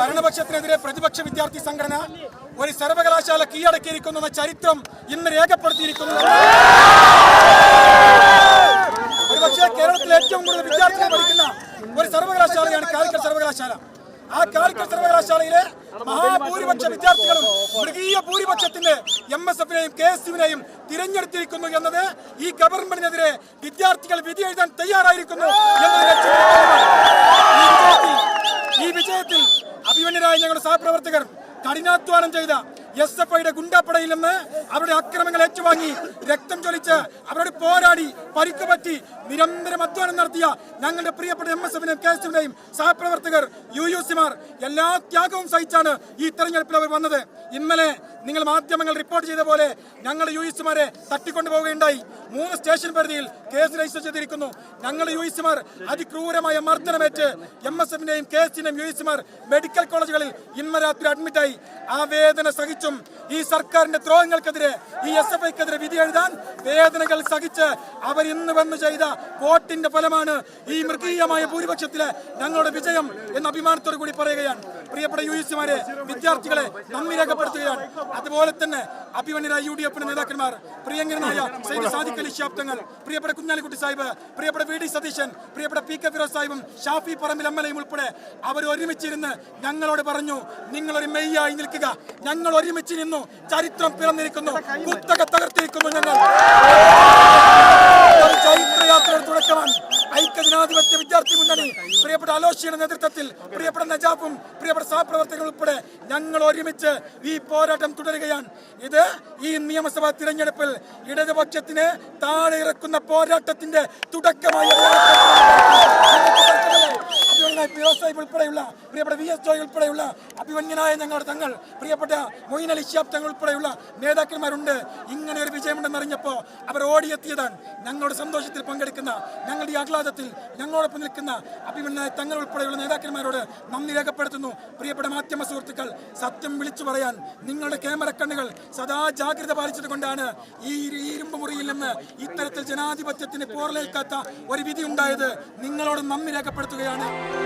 ഭരണപക്ഷത്തിനെതിരെ പ്രതിപക്ഷ വിദ്യാർത്ഥി സംഘടന ഒരു സർവകലാശാല കീഴടക്കിയിരിക്കുന്നു ചരിത്രം ഇന്ന് രേഖപ്പെടുത്തിയിരിക്കുന്നു. ഒരുപക്ഷെ കേരളത്തിലെ ഏറ്റവും കൂടുതൽ വിദ്യാർത്ഥികൾ പഠിക്കുന്ന ഒരു സർവകലാശാലയാണ് കാലിക്കറ്റ് സർവകലാശാല. ആ കാലിക്കറ്റ് സർവകലാശാലയിലെ മഹാഭൂരിപക്ഷ വിദ്യാർത്ഥികളും മൃഗീയ ഭൂരിപക്ഷത്തിന്റെ എം എസ് എഫിനെയും കെ എസ് യുവിനെയും തിരഞ്ഞെടുത്തിരിക്കുന്നു എന്നത് ഈ ഗവൺമെന്റിനെതിരെ വിദ്യാർത്ഥികൾ വിധി എഴുതാൻ തയ്യാറായിരിക്കുന്നു എന്നതിന്റെ ചുരുക്കമാണ്. ഈ വിജയത്തിൽ ഈ വിജയത്തിൽ അഭിമന്യരായ ഞങ്ങളുടെ സഹപ്രവർത്തകർ കഠിനാധ്വാനം ചെയ്ത എസ് എഫ് ഐയുടെ ഗുണ്ടാപ്പടയിൽ നിന്ന് അവരുടെ അക്രമങ്ങൾ ഏറ്റുവാങ്ങി രക്തം ചൊലിച്ച് അവരോട് പോരാടി പരിക്ക് പറ്റി നിരന്തരം അധ്വാനം നടത്തിയ ഞങ്ങളുടെ പ്രിയപ്പെട്ട എം എസ് എഫിനെയും കെ എസ് എഫിനെയും സഹപ്രവർത്തകർ യു യു സിമാർ എല്ലാ ത്യാഗവും സഹിച്ചാണ് ഈ തെരഞ്ഞെടുപ്പിൽ അവർ വന്നത്. ഇന്നലെ നിങ്ങൾ മാധ്യമങ്ങൾ റിപ്പോർട്ട് ചെയ്ത പോലെ ഞങ്ങൾ യു എസ് സിമാരെ തട്ടിക്കൊണ്ടുപോവുകയുണ്ടായി മൂന്ന് സ്റ്റേഷൻ പരിധിയിൽ കേസ് രജിസ്റ്റർ ചെയ്തിരിക്കുന്നു. ഞങ്ങൾ യു എസ് സിമാർ അതിക്രൂരമായ മർദ്ദനമേറ്റ് എം എസ് എഫിന്റെയും കെ എസ് യും യു എസ് സിമാർ മെഡിക്കൽ കോളേജുകളിൽ ഇന്ന് രാത്രി അഡ്മിറ്റായി ആ വേദന സഹിച്ചും 좀 ഈ സർക്കാരിന്റെ ദ്രോഹങ്ങൾക്കെതിരെ ഈ എസ് എഫ് ഐക്കെതിരെ വിധി എഴുതാൻ വേദനകൾ സഹിച്ച് അവർ ഇന്ന് വന്ന് ചെയ്ത വോട്ടിന്റെ ഫലമാണ് ഈ മൃഗീയമായ ഭൂരിപക്ഷത്തിലെ ഞങ്ങളുടെ വിജയം എന്ന അഭിമാനത്തോടു കൂടി പറയുകയാണ്. പ്രിയപ്പെട്ട യു എസ് സിമാരെ വിദ്യാർത്ഥികളെ നന്ദി രേഖപ്പെടുത്തുകയാണ്. അതുപോലെ തന്നെ അഭിമന്യരായ യു ഡി എഫിന്റെ നേതാക്കന്മാർ പ്രിയങ്കരനായ സൈദ് സാദിഖ് അലി ശാബ്ദങ്ങൾ പ്രിയപ്പെട്ട കുഞ്ഞാലിക്കുട്ടി സാഹിബ് പ്രിയപ്പെട്ട വി ഡി സതീശൻ പ്രിയപ്പെട്ട പി കെ ഫിറോസ് സാഹിബും ഷാഫി പറമ്പിൽ എം എൽ എയും ഉൾപ്പെടെ അവർ ഒരുമിച്ചിരുന്ന് ഞങ്ങളോട് പറഞ്ഞു നിങ്ങളൊരു മെയ്യായി നിൽക്കുക. ഞങ്ങൾ ഒരുമിച്ച് നിന്നു ചരിത്രം പിറന്നിരിക്കുന്നു. കുത്തക തകർത്തിരിക്കുന്നു ഞങ്ങൾ. ഐക്യജനാധിപത്യ വിദ്യാർത്ഥി മുന്നണി പ്രിയപ്പെട്ട അലോഷിയുടെ നേതൃത്വത്തിൽ പ്രിയപ്പെട്ട നജാബും പ്രിയപ്പെട്ട സഹപ്രവർത്തകരും ഉൾപ്പെടെ ഞങ്ങൾ ഒരുമിച്ച് ഈ പോരാട്ടം തുടരുകയാണ്. ഇത് ഈ നിയമസഭാ തിരഞ്ഞെടുപ്പിൽ ഇടതുപക്ഷത്തിന് താഴെ ഇറക്കുന്ന പോരാട്ടത്തിന്റെ തുടക്കമായി ഉൾപ്പെടെയുള്ള പ്രിയപ്പെട്ട വി എസ് ജോയ് ഉൾപ്പെടെയുള്ള അഭിമന്യനായ ഞങ്ങളുടെ തങ്ങൾ പ്രിയപ്പെട്ട മൊയ്ൻ അലി ഷിയാബ് തങ്ങൾ ഉൾപ്പെടെയുള്ള നേതാക്കന്മാരുണ്ട്. ഇങ്ങനെ ഒരു വിജയമുണ്ടെന്ന് അറിഞ്ഞപ്പോൾ അവർ ഓടിയെത്തിയതാണ് ഞങ്ങളുടെ സന്തോഷത്തിൽ പങ്കെടുക്കുന്ന ഞങ്ങളുടെ ആഹ്ലാദത്തിൽ ഞങ്ങളോടൊപ്പം നിൽക്കുന്ന അഭിമന്യായ തങ്ങൾ ഉൾപ്പെടെയുള്ള നേതാക്കന്മാരോട് നന്ദി രേഖപ്പെടുത്തുന്നു. പ്രിയപ്പെട്ട മാധ്യമ സുഹൃത്തുക്കൾ സത്യം വിളിച്ചു പറയാൻ നിങ്ങളുടെ ക്യാമറ കണ്ണുകൾ സദാ ജാഗ്രത പാലിച്ചതുകൊണ്ടാണ് ഈ ഇരു- ഈ ഇരുമ്പ് മുറിയിൽ നിന്ന് ഇത്തരത്തിൽ ജനാധിപത്യത്തിന് പോറലേൽക്കാത്ത ഒരു വിധി ഉണ്ടായത്. നിങ്ങളോട് നന്ദി രേഖപ്പെടുത്തുകയാണ്.